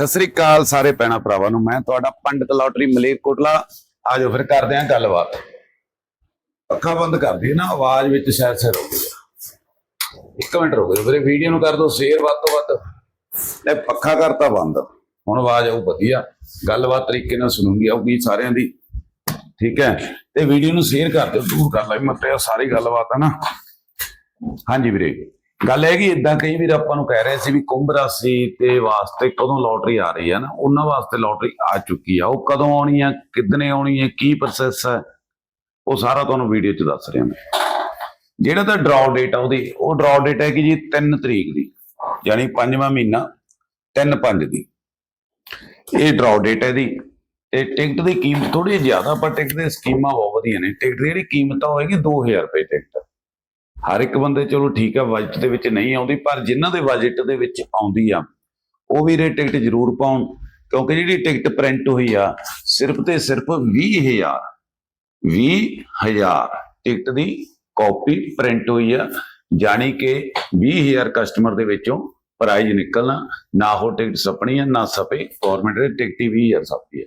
ਸਤਿ ਸ੍ਰੀ ਅਕਾਲ ਸਾਰੇ ਪੈਣਾ ਭਰਾਵਾਂ ਨੂੰ, ਮੈਂ ਤੁਹਾਡਾ ਪੰਡਤ ਲੋਟਰੀ ਮਲੇਰਕੋਟਲਾ ਆਜੋ ਫਿਰ ਕਰਦੇ ਆਂ ਗੱਲਬਾਤ। ਅੱਖਾਂ ਬੰਦ ਕਰ ਦੀ ਨਾ, ਆਵਾਜ਼ ਵਿੱਚ ਸ਼ਾਇਦ ਸੇ ਰੁਕ ਗਿਆ ਇੱਕ ਮਿੰਟ ਰੁਕ ਜਾਓ ਵੀਰੇ, ਵੀਡੀਓ ਨੂੰ ਕਰ ਦਿਓ, ਸ਼ੇਅਰ ਵੱਧ ਤੋਂ ਵੱਧ। ਲੈ, ਪੱਖਾ ਕਰਤਾ ਬੰਦ। ਹੁਣ ਆਵਾਜ਼ ਆਉ ਵਧੀਆ। ਗੱਲਬਾਤ ਤਰੀਕੇ ਨਾਲ ਸੁਣੂਗੀ ਆਉਗੀ ਸਾਰਿਆਂ ਦੀ। ਠੀਕ ਹੈ? ਤੇ ਵੀਡੀਓ ਨੂੰ ਸ਼ੇਅਰ ਕਰ ਦਿਓ, ਦੂਰ ਕਰ ਲੈ, ਮਤਲਬ ਸਾਰੀ ਗੱਲਬਾਤ ਆ ਨਾ। ਹਾਂਜੀ ਵੀਰੇ। ਗੱਲ ਹੈ ਕਿ ਇਦਾਂ ਕਈ ਵੀਰ ਆਪਾਂ ਨੂੰ ਕਹਿ ਰਹੇ ਸੀ ਵੀ ਕੁੰਭ ਰਾਸ਼ੀ ਤੇ ਵਾਸਤੇ ਕਦੋਂ ਲੋਟਰੀ ਆ ਰਹੀ ਹੈ ਨਾ, ਉਹਨਾਂ ਵਾਸਤੇ ਲੋਟਰੀ ਆ ਚੁੱਕੀ ਆ। ਉਹ ਕਦੋਂ ਆਉਣੀ ਆ ਕਿਦਨੇ ਆਉਣੀ ਹੈ, ਕੀ ਪ੍ਰੋਸੈਸ ਹੈ, ਉਹ ਸਾਰਾ ਤੁਹਾਨੂੰ ਵੀਡੀਓ 'ਚ ਦੱਸ ਰਿਹਾ ਮੈਂ। ਜਿਹੜਾ ਤਾਂ ਡਰਾਅ ਡੇਟ ਆ ਉਹਦੀ, ਉਹ ਡਰਾਅ ਡੇਟ ਹੈ ਕਿ ਜੀ 3 ਤਰੀਕ ਦੀ, ਯਾਨੀ ਪੰਜਵਾਂ ਮਹੀਨਾ 3-5 ਦੀ। ਇਹ ਡਰਾਅ ਡੇਟ ਹੈ ਦੀ ਤੇ ਟਿਕਟ ਦੀ ਕੀਮਤ ਥੋੜੀ ਜ਼ਿਆਦਾ, ਪਰ ਟਿਕਟ ਦੀ ਸਕੀਮਾਂ ਬਹੁਤ ਵਧੀਆ ਨੇ। ਟਿਕਟ ਦੀ ਜਿਹੜੀ ਕੀਮਤ ਆ ਹੋਏਗੀ 2000 ਰੁਪਏ ਟਿਕਟ ਹਰ ਇੱਕ ਬੰਦੇ ਚਲੋ ਠੀਕ ਆ ਬਜਟ ਦੇ ਵਿੱਚ ਨਹੀਂ ਆਉਂਦੀ, ਪਰ ਜਿਨ੍ਹਾਂ ਦੇ ਬਜਟ ਦੇ ਵਿੱਚ ਆਉਂਦੀ ਆ, ਉਹ ਵੀਰੇ ਟਿਕਟ ਜ਼ਰੂਰ ਪਾਉਣ, ਕਿਉਂਕਿ ਜਿਹੜੀ ਟਿਕਟ ਪ੍ਰਿੰਟ ਹੋਈ ਆ, ਸਿਰਫ ਤੇ ਸਿਰਫ 20000 20000 ਟਿਕਟ ਦੀ ਕਾਪੀ ਪ੍ਰਿੰਟ ਹੋਈ ਆ, ਜਾਣੀ ਕਿ 20000 ਕਸਟਮਰ ਦੇ ਵਿੱਚੋਂ ਪ੍ਰਾਈਜ਼ ਨਿਕਲਣਾ, ਨਾ ਉਹ ਟਿਕਟ ਸਪਣੀ ਆ, ਨਾ ਸਪੇ ਗਵਰਨਮੈਂਟ ਦੇ ਟਿਕਟ ਹੀ 20000 ਸਪਦੀ ਆ।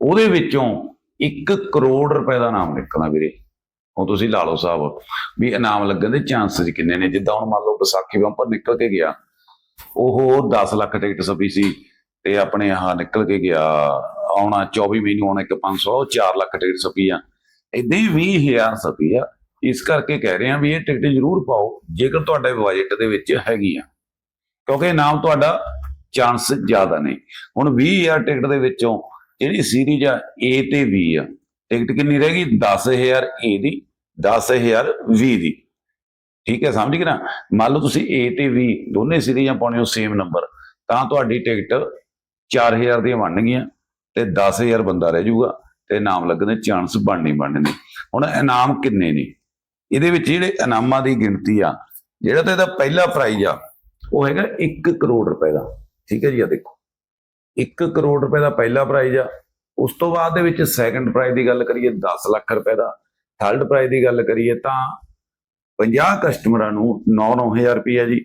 ਉਹਦੇ ਵਿੱਚੋਂ 1 ਕਰੋੜ ਰੁਪਏ ਦਾ ਨਾਮ ਨਿਕਲਣਾ ਵੀਰੇ। ਹੁਣ ਤੁਸੀਂ ਲਾ ਲਓ ਸਾਹਿਬ ਵੀ ਇਨਾਮ ਲੱਗਣ ਦੇ ਚਾਂਸਸ ਕਿੰਨੇ ਨੇ? ਜਿੱਦਾਂ ਹੁਣ ਮੰਨ ਲਓ ਵਿਸਾਖੀ ਬੰਪਰ ਨਿਕਲ ਕੇ ਗਿਆ। ਉਹ 10 ਲੱਖ ਟਿਕਟ ਸਪੀ ਸੀ ਤੇ ਆਪਣੇ ਆਹ ਨਿਕਲ ਕੇ ਗਿਆ। ਆਉਣਾ 24 ਮਹੀਨੇ ਆਉਣਾ ਇੱਕ 500 ਉਹ 4 ਲੱਖ ਟਿਕਟ ਸਪੀ ਆ। ਇਦਾਂ ਹੀ 20000 ਸਪੀ ਆ। ਇਸ ਕਰਕੇ ਕਹਿ ਰਹੇ ਆ ਵੀ ਇਹ ਟਿਕਟ ਜ਼ਰੂਰ ਪਾਓ, ਜੇਕਰ ਤੁਹਾਡੇ ਬਜਟ ਦੇ ਵਿੱਚ ਹੈਗੀ ਆ। ਕਿਉਂਕਿ ਇਨਾਮ ਤੁਹਾਡਾ ਚਾਂਸ ਜ਼ਿਆਦਾ ਨੇ। ਹੁਣ 20000 ਟਿਕਟ ਦੇ ਵਿੱਚੋਂ ਜਿਹੜੀ ਸੀਰੀਜ਼ ਆ, A ਤੇ B ਆ। ਟਿਕਟ ਕਿੰਨੀ ਰਹਿ ਗਈ? 10000 A ਦੀ 10000 V ਦੀ। ਠੀਕ ਹੈ, ਸਮਝ ਗਏ ਨਾ? ਮੰਨ ਲਓ ਤੁਸੀਂ A ਤੇ V ਦੋਨੇ ਸੀਰੀਜ਼ਾਂ ਪਾਉਣੇ ਹੋ ਸੇਮ ਨੰਬਰ ਤਾਂ ਤੁਹਾਡੀ ਟਿਕਟ 4000 ਦੀਆਂ ਬਣਨਗੀਆਂ ਤੇ 10000 ਬੰਦਾ ਰਹਿ ਜਾਊਗਾ ਤੇ ਇਨਾਮ ਲੱਗਣ ਦੇ ਚਾਂਸ ਬਣਨੀ, ਬਣਨੇ। ਹੁਣ ਇਨਾਮ ਕਿੰਨੇ ਨੇ? ਇਹਦੇ ਵਿੱਚ ਜਿਹੜੇ ਇਨਾਮਾਂ ਦੀ ਗਿਣਤੀ ਆ, ਜਿਹੜਾ ਤਾਂ ਇਹਦਾ ਪਹਿਲਾ ਪ੍ਰਾਈਜ਼ ਆ, ਉਹ ਹੈਗਾ 1 ਕਰੋੜ ਰੁਪਏ ਦਾ। ਠੀਕ ਹੈ ਜੀ ਆ ਦੇਖੋ। 1 ਕਰੋੜ ਰੁਪਏ ਦਾ ਪਹਿਲਾ ਪ੍ਰਾਈਜ਼ ਆ। ਉਸ ਤੋਂ ਬਾਅਦ ਦੇ ਵਿੱਚ ਸੈਕੰਡ ਪ੍ਰਾਈਜ਼ ਦੀ ਗੱਲ ਕਰੀਏ 10 ਲੱਖ ਰੁਪਏ ਦਾ। ਥਰਡ ਪ੍ਰਾਈਜ਼ ਦੀ ਗੱਲ ਕਰੀਏ ਤਾਂ 50 ਕਸਟਮਰਾਂ ਨੂੰ 9-9000 ਰੁਪਏ ਜੀ।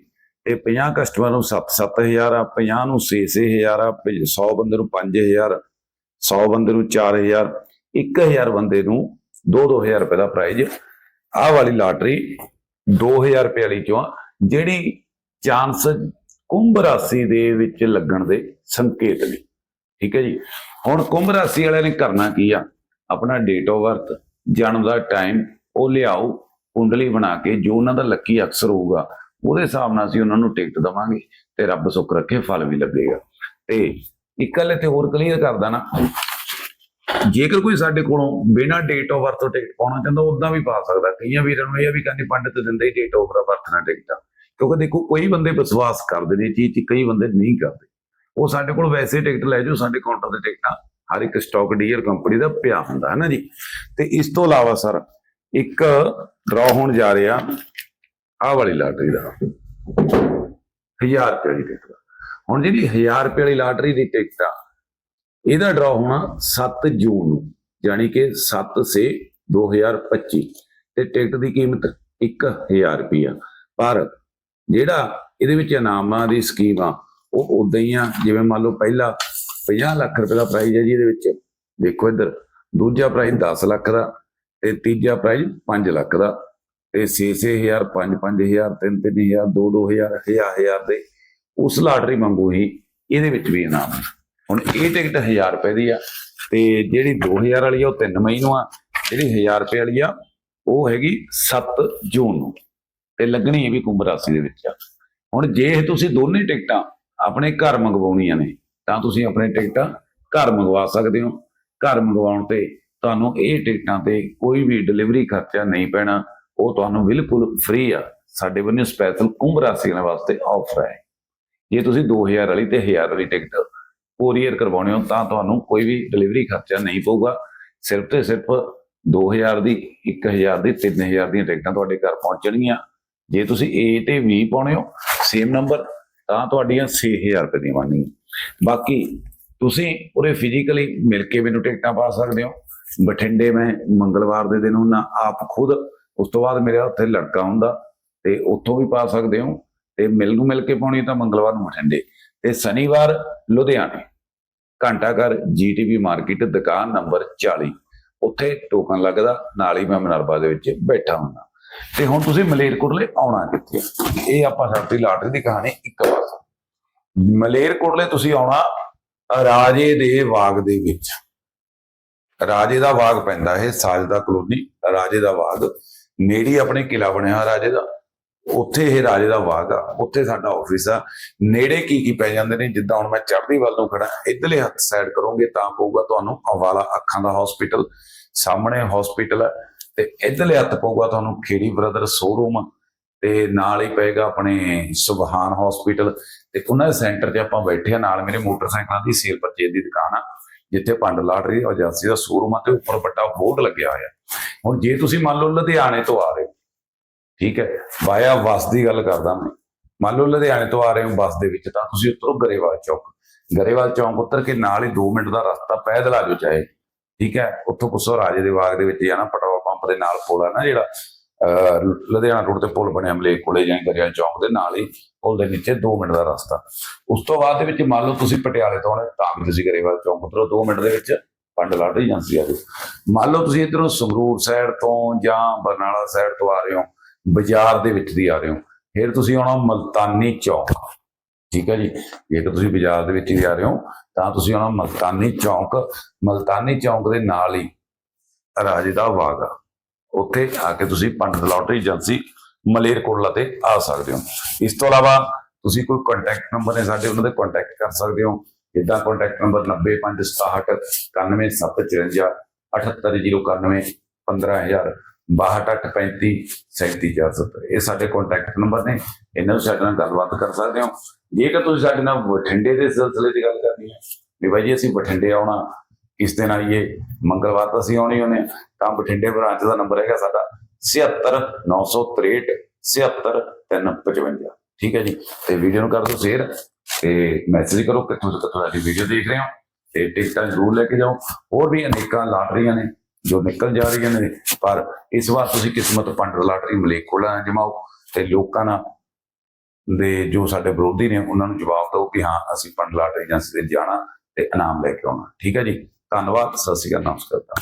ਤੇ 50 ਕਸਟਮਰ ਨੂੰ 7-7000 ਆ 50 ਨੂੰ 6-6000 ਆ 100 ਬੰਦੇ ਨੂੰ 5000 100 ਬੰਦੇ ਨੂੰ 4000 1000 ਬੰਦੇ ਨੂੰ 2-2000 ਰੁਪਏ ਦਾ ਪ੍ਰਾਈਜ਼ ਆਹ ਵਾਲੀ ਲਾਟਰੀ 2000 ਰੁਪਏ ਵਾਲੀ ਚੋਂ ਆ, ਜਿਹੜੀ ਚਾਂਸ ਕੁੰਭ ਰਾਸ਼ੀ ਦੇ ਵਿੱਚ ਲੱਗਣ ਦੇ ਸੰਕੇਤ ਨੇ। ਠੀਕ ਹੈ ਜੀ? ਹੁਣ ਕੁੰਭ ਰਾਸ਼ੀ ਵਾਲਿਆਂ ਨੇ ਕਰਨਾ ਕੀ ਆ? ਆਪਣਾ ਡੇਟ ਆਫ ਬਰਥ ਜਨਮ ਦਾ ਟਾਈਮ ਉਹ ਲਿਆਓ, ਕੁੰਡਲੀ ਬਣਾ ਕੇ, ਜੋ ਉਹਨਾਂ ਦਾ ਲੱਕੀ ਅਕਸਰ ਹੋਊਗਾ, ਉਹਦੇ ਹਿਸਾਬ ਨਾਲ ਅਸੀਂ ਉਹਨਾਂ ਨੂੰ ਟਿਕਟ ਦਵਾਂਗੇ ਤੇ ਰੱਬ ਸੁੱਖ ਰੱਖੇ, ਫਲ ਵੀ ਲੱਗੇਗਾ। ਤੇ ਇੱਕ ਗੱਲ ਇੱਥੇ ਹੋਰ ਕਲੀਅਰ ਕਰਦਾ ਨਾ। ਜੇਕਰ ਕੋਈ ਸਾਡੇ ਕੋਲੋਂ ਬਿਨਾਂ ਡੇਟ ਆਫ ਬਰਥ ਤੋਂ ਟਿਕਟ ਪਾਉਣਾ ਚਾਹੁੰਦਾ ਉਦਾਂ ਵੀ ਪਾ ਸਕਦਾ। ਕਈਆਂ ਵੀਰਾਂ ਨੂੰ ਇਹ ਵੀ ਕਹਿੰਦੇ ਪੰਡਤ ਦਿੰਦੇ ਹੀ ਡੇਟ ਆਫ ਬਰਥ ਨਾਲ ਟਿਕਟਾਂ ਕਿਉਂਕਿ ਦੇਖੋ, ਕੋਈ ਬੰਦੇ ਵਿਸ਼ਵਾਸ ਕਰਦੇ ਨੇ ਚੀਜ਼ 'ਚ ਕਈ ਬੰਦੇ ਨਹੀਂ ਕਰਦੇ। ਉਹ ਸਾਡੇ ਕੋਲ ਵੈਸੇ ਟਿਕਟ ਲੈ ਜਾਓ, ਸਾਡੇ ਕਾਊਂਟਰ ਤੇ ਟਿਕਟਾਂ। ਹਰ ਇੱਕ ਸਟਾਕ ਡੀਅਰ ਕੰਪਨੀ ਦਾ ਪਿਆ ਹੁੰਦਾ, ਹੈ ਨਾ ਜੀ? ਤੇ ਇਸ ਤੋਂ ਇਲਾਵਾ ਸਰ, ਇੱਕ ਡਰਾ ਹੋਣ ਜਾ ਰਿਹਾ, ਆਹ ਵਾਲੀ ਲਾਟਰੀ ਦਾ। 1000 ਰੁਪਏ ਦੀ। ਟਿਕਟ ਹੁਣ ਜਿਹੜੀ 1000 ਰੁਪਏ ਵਾਲੀ ਲਾਟਰੀ ਦੀ ਟਿਕਟ ਆ, ਇਹਦਾ ਡਰਾ ਹੋਣਾ 7 ਜੂਨ ਨੂੰ ਯਾਨੀ ਕਿ 7 ਸੇ 2025 ਤੇ ਟਿਕਟ ਦੀ ਕੀਮਤ 1000 ਰੁਪਿਆ ਪਰ ਜਿਹੜਾ ਇਹਦੇ ਵਿੱਚ ਇਨਾਮਾਂ ਦੀ ਸਕੀਮ ਆ ਉਹ ਉਦਾਂ ਹੀ ਆ, ਜਿਵੇਂ ਮੰਨ ਲਓ ਪਹਿਲਾ 50 ਲੱਖ ਰੁਪਏ ਦਾ ਪ੍ਰਾਈਜ਼ ਹੈ ਜੀ ਇਹਦੇ ਵਿੱਚ। ਦੇਖੋ ਇੱਧਰ, ਦੂਜਾ ਪ੍ਰਾਈਜ਼ 10 ਲੱਖ ਦਾ ਤੇ ਤੀਜਾ ਪ੍ਰਾਈਜ਼ 5 ਲੱਖ ਦਾ। ਤੇ 6-6000 5-5000 3-3000 2-2000 1000 ਦੇ ਉਸ ਲਾਟਰੀ ਵਾਂਗੂ ਹੀ ਇਹਦੇ ਵਿੱਚ ਵੀ ਇਨਾਮ ਹੁਣ ਇਹ ਟਿਕਟ 1000 ਰੁਪਏ ਦੀ ਆ ਤੇ ਜਿਹੜੀ 2000 ਵਾਲੀ ਆ ਉਹ 3 ਮਈ ਨੂੰ ਆ, ਜਿਹੜੀ 1000 ਰੁਪਏ ਵਾਲੀ ਆ ਉਹ ਹੈਗੀ 7 ਜੂਨ ਨੂੰ ਤੇ ਲੱਗਣੀ ਹੈ ਵੀ ਕੁੰਭ ਰਾਸ਼ੀ ਦੇ ਵਿੱਚ ਆ। ਹੁਣ ਜੇ ਤੁਸੀਂ ਦੋਨੇ ਟਿਕਟਾਂ ਆਪਣੇ ਘਰ ਮੰਗਵਾਉਣੀਆਂ ਨੇ, ਤਾਂ ਤੁਸੀਂ ਆਪਣੇ ਟਿਕਟਾਂ ਘਰ ਮੰਗਵਾ ਸਕਦੇ ਹੋ। ਘਰ ਮੰਗਵਾਉਣ ਤੇ ਤੁਹਾਨੂੰ ਇਹ ਟਿਕਟਾਂ ਤੇ ਕੋਈ ਵੀ ਡਿਲੀਵਰੀ ਖਰਚਾ ਨਹੀਂ ਪੈਣਾ, ਉਹ ਤੁਹਾਨੂੰ ਬਿਲਕੁਲ ਫ੍ਰੀ ਆ। ਸਾਡੇ ਵੱਲੋਂ ਸਪੈਸ਼ਲ ਕੁੰਭ ਰਾਸ਼ੀਆਂ ਵਾਸਤੇ ਆਫਰ ਹੈ। ਜੇ ਤੁਸੀਂ 2000 ਵਾਲੀ ਤੇ 1000 ਵਾਲੀ ਟਿਕਟ ਕੋਰੀਅਰ ਕਰਵਾਉਣੇ ਹੋ, ਤਾਂ ਤੁਹਾਨੂੰ ਕੋਈ ਵੀ ਡਿਲੀਵਰੀ ਖਰਚਾ ਨਹੀਂ ਪਊਗਾ। ਸਿਰਫ ਤੇ ਸਿਰਫ 2000 ਦੀ 1000 ਦੀ 3000 ਦੀਆਂ ਟਿਕਟਾਂ ਤੁਹਾਡੇ ਘਰ ਪਹੁੰਚਣਗੀਆਂ। ਜੇ ਤੁਸੀਂ A ਤੇ V ਪਾਉਣੇ ਹੋ ਸੇਮ ਨੰਬਰ ਤਾਂ ਤੁਹਾਡੀਆਂ 6000 ਰੁਪਏ ਦੀਆਂ ਬਣਨਗੀਆਂ ਬਾਕੀ ਤੁਸੀਂ ਉਰੇ ਫਿਜ਼ੀਕਲੀ ਮਿਲ ਕੇ ਮੈਨੂੰ ਟਿਕਟਾਂ ਪਾ ਸਕਦੇ ਹੋ। ਬਠਿੰਡੇ ਮੈਂ ਮੰਗਲਵਾਰ ਦੇ ਦਿਨ ਹੁੰਨਾ, ਆਪ ਖੁਦ, ਉਸ ਤੋਂ ਬਾਅਦ ਮੇਰੇ ਉੱਥੇ ਲੜਕਾ ਹੁੰਦਾ, ਤੇ ਉੱਥੋਂ ਵੀ ਪਾ ਸਕਦੇ ਹੋ। ਤੇ ਮਿਲ ਨੂੰ ਮਿਲ ਕੇ ਪਾਉਣੀ ਤਾਂ ਮੰਗਲਵਾਰ ਨੂੰ ਬਠਿੰਡੇ। ਤੇ ਸ਼ਨੀਵਾਰ ਲੁਧਿਆਣੇ, ਘੰਟਾ ਘੰਟਾਘਰ ਜੀਟੀਵੀ ਮਾਰਕੀਟ, ਦੁਕਾਨ ਨੰਬਰ 40 ਉੱਥੇ ਟੋਕਨ ਲੱਗਦਾ, ਨਾਲ ਹੀ ਮੈਂ ਮਨਰਬਾ ਦੇ ਵਿੱਚ ਬੈਠਾ ਹੁੰਦਾ। ਤੇ ਹੁਣ ਤੁਸੀਂ ਮਲੇਰਕੋਟਲੇ ਆਉਣਾ ਕਿੱਥੇ? ਇਹ ਆਪਾਂ ਸਾਡੀ ਲਾਟਰੀ ਦੀ ਕਹਾਣੀ ਇੱਕ ਵਾਰ। ਮਲੇਰਕੋਟਲੇ ਤੁਸੀਂ ਆਉਣਾ ਰਾਜੇ ਦੇ ਬਾਗ ਦੇ ਵਿੱਚ। ਰਾਜੇ ਦਾ ਬਾਗ ਪੈਂਦਾ ਇਹ ਸਾਜਦਾ ਕਲੋਨੀ, ਰਾਜੇ ਦਾ ਬਾਗ ਨੇੜੇ ਆਪਣੇ ਕਿਲਾ ਬਣਿਆ ਹੋਇਆ ਰਾਜੇ ਦਾ। ਉੱਥੇ ਇਹ ਰਾਜੇ ਦਾ ਬਾਗ ਆ। ਉੱਥੇ ਸਾਡਾ ਆਫਿਸ ਆ। ਨੇੜੇ ਕੀ ਕੀ ਪੈ ਜਾਂਦੇ ਨੇ? ਜਿੱਦਾਂ ਹੁਣ ਮੈਂ ਚੜ੍ਹਦੀ ਵੱਲ ਨੂੰ ਖੜਾ ਇਧਰਲੇ ਹੱਥ ਸਾਈਡ ਕਰੋਗੇ ਤਾਂ ਪਊਗਾ ਤੁਹਾਨੂੰ ਅਵਾਲਾ ਅੱਖਾਂ ਦਾ ਹਸਪੀਟਲ ਸਾਹਮਣੇ ਹਸਪੀਟਲ ਹੈ ਤੇ ਇਧਰਲੇ ਹੱਥ ਪਊਗਾ ਤੁਹਾਨੂੰ ਖੇੜੀ ਬ੍ਰਦਰ ਸ਼ੋਰੂਮ ਤੇ ਨਾਲ ਹੀ ਪਏਗਾ ਆਪਣੇ ਸੁਭਾਨ ਹਸਪੀਟਲ ਤੇ ਉਹਨਾਂ ਦੇ ਸੈਂਟਰ 'ਤੇ ਆਪਾਂ ਬੈਠੇ ਆ ਨਾਲ ਮੇਰੇ ਮੋਟਰਸਾਈਕਲਾਂ ਦੀ ਸੇਲ ਪਰਚੇਜ ਦੀ ਦੁਕਾਨ ਆ, ਜਿੱਥੇ ਪੰਡ ਲਾਟਰੀ ਏਜੰਸੀ ਦਾ ਸ਼ੋਰੂਮ ਆ ਤੇ ਉੱਪਰ ਵੱਡਾ ਬੋਰਡ ਲੱਗਿਆ ਹੋਇਆ। ਹੁਣ ਜੇ ਤੁਸੀਂ ਮੰਨ ਲਓ ਲੁਧਿਆਣੇ ਤੋਂ ਆ ਰਹੇ ਹੋ, ਠੀਕ ਹੈ ਵਾਇਆ ਬੱਸ ਦੀ ਗੱਲ ਕਰਦਾ ਮੈਂ, ਮੰਨ ਲਓ ਲੁਧਿਆਣੇ ਤੋਂ ਆ ਰਹੇ ਹੋ ਬੱਸ ਦੇ ਵਿੱਚ ਤਾਂ ਤੁਸੀਂ ਉਤਰੋ ਗਰੇਵਾਲ ਚੌਕ। ਗਰੇਵਾਲ ਚੌਕ ਉਤਰ ਕੇ ਨਾਲ ਹੀ 2 ਮਿੰਟ ਦਾ ਰਸਤਾ ਪੈਦਲ ਆ ਜਾਓ ਚਾਹੇ, ਠੀਕ ਹੈ, ਉੱਥੋਂ ਕੁਸੋ ਰਾਜੇ ਦੇ ਬਾਗ ਦੇ ਵਿੱਚ ਜਾਣਾ ਪੈਟਰੋਲ ਪੰਪ ਦੇ ਨਾਲ ਪੁਲ ਹੈ ਨਾ ਜਿਹੜਾ, ਅਹ, ਲੁਧਿਆਣਾ ਰੋਡ ਤੇ ਪੁਲ ਬਣਿਆ ਮਲੇ ਕੋਲੇ ਜਾਂ ਗਰੇਵਾਲ ਚੌਕ ਦੇ ਨਾਲ ਹੀ ਪੁਲ ਦੇ ਨੀਚੇ 2 ਮਿੰਟ ਦਾ ਰਸਤਾ। ਉਸ ਤੋਂ ਬਾਅਦ ਦੇ ਵਿੱਚ ਮੰਨ ਲਓ ਤੁਸੀਂ ਪਟਿਆਲੇ ਤੋਂ ਆਉਣਾ, ਤਾਂ ਵੀ ਤੁਸੀਂ ਗਰੇਵਾਲ ਚੌਂਕ ਉਤਰੋ 2 ਮਿੰਟ ਦੇ ਵਿੱਚ ਪੰਡ ਏਜੰਸੀ ਆ। ਜਾਓ ਮੰਨ ਲਓ ਤੁਸੀਂ ਇਧਰੋਂ ਸੰਗਰੂਰ ਸਾਈਡ ਤੋਂ ਜਾਂ ਬਰਨਾਲਾ ਸਾਈਡ ਤੋਂ ਆ ਰਹੇ ਹੋ, ਬਾਜ਼ਾਰ ਦੇ ਵਿੱਚ ਦੀ ਆ ਰਹੇ ਹੋ, ਫਿਰ ਤੁਸੀਂ ਆਉਣਾ ਮਲਤਾਨੀ ਚੌਂਕ। ਠੀਕ ਹੈ ਜੀ? ਜੇਕਰ ਤੁਸੀਂ ਬਾਜ਼ਾਰ ਦੇ ਵਿੱਚ ਹੀ ਆ ਰਹੇ ਹੋ, ਤਾਂ ਤੁਸੀਂ ਆਉਣਾ ਮਲਤਾਨੀ ਚੌਂਕ। ਮਲਤਾਨੀ ਚੌਂਕ ਦੇ ਨਾਲ ਹੀ ਰਾਜੇ ਦਾ ਬਾਗ ਆ ਉੱਥੇ ਆ ਕੇ ਤੁਸੀਂ ਪੰਡਤ ਲਾਟਰੀ ਏਜੰਸੀ ਮਲੇਰਕੋਟਲਾ ਤੇ ਆ ਸਕਦੇ ਹੋ। ਇਸ ਤੋਂ ਇਲਾਵਾ ਤੁਸੀਂ ਕੋਈ ਕੰਟੈਕਟ ਨੰਬਰ ਨੇ ਸਾਡੇ ਉਹਨਾਂ ਦੇ ਕੰਟੈਕਟ ਕਰ ਸਕਦੇ ਹੋ। ਜਿੱਦਾਂ ਕੰਟੈਕਟ ਨੰਬਰ 90567 91754 78091 15000 6235 37470 ਇਹ ਸਾਡੇ ਕੰਟੈਕਟ ਨੰਬਰ ਨੇ। ਇਹਨਾਂ ਨੂੰ ਸਾਡੇ ਨਾਲ ਗੱਲਬਾਤ ਕਰ ਸਕਦੇ ਹੋ। ਜੇਕਰ ਤੁਸੀਂ ਸਾਡੇ ਨਾਲ ਬਠਿੰਡੇ ਦੇ ਸਿਲਸਿਲੇ ਦੀ ਗੱਲ ਕਰਨੀ ਹੈ, ਵੀ ਬਾਈ ਜੀ ਅਸੀਂ ਬਠਿੰਡੇ ਆਉਣਾ ਇਸ ਦਿਨ ਆਈਏ ਮੰਗਲਵਾਰ ਤਾਂ ਅਸੀਂ ਆਉਣੀ ਹੋਣੇ ਤਾਂ ਬਠਿੰਡੇ ਬ੍ਰਾਂਚ ਦਾ ਨੰਬਰ ਹੈਗਾ ਸਾਡਾ 76963 77355 ਠੀਕ ਹੈ ਜੀ? ਤੇ ਵੀਡੀਓ ਨੂੰ ਕਰ ਦਿਓ ਸ਼ੇਅਰ ਤੇ ਮੈਸੇਜ ਕਰੋ ਕਿੱਥੋਂ ਤੋਂ ਕਿੱਥੋਂ ਸਾਡੀ ਵੀਡੀਓ ਦੇਖ ਰਹੇ ਹੋ ਤੇ ਟਿਕਟਾਂ ਜ਼ਰੂਰ ਲੈ ਕੇ ਜਾਓ। ਹੋਰ ਵੀ ਅਨੇਕਾਂ ਲਾਟਰੀਆਂ ਨੇ ਜੋ ਨਿਕਲ ਜਾ ਰਹੀਆਂ ਨੇ, ਪਰ ਇਸ ਵਾਰ ਤੁਸੀਂ ਕਿਸਮਤ ਪੰਡਰ ਲਾਟਰੀ ਮਲੇਕੋਲਾ ਜਮਾਓ ਤੇ ਲੋਕਾਂ ਨਾਲ ਦੇ ਜੋ ਸਾਡੇ ਵਿਰੋਧੀ ਨੇ, ਉਹਨਾਂ ਨੂੰ ਜਵਾਬ ਦਿਓ ਕਿ ਹਾਂ, ਅਸੀਂ ਪੰਡ ਲਾਟਰੀ ਏਜੰਸੀ ਤੇ ਜਾਣਾ ਤੇ ਇਨਾਮ ਲੈ ਕੇ ਆਉਣਾ। ਠੀਕ ਹੈ ਜੀ? ਧੰਨਵਾਦ ਸਤਿ ਸ਼੍ਰੀ ਅਕਾਲ ਨਮਸਕਾਰ।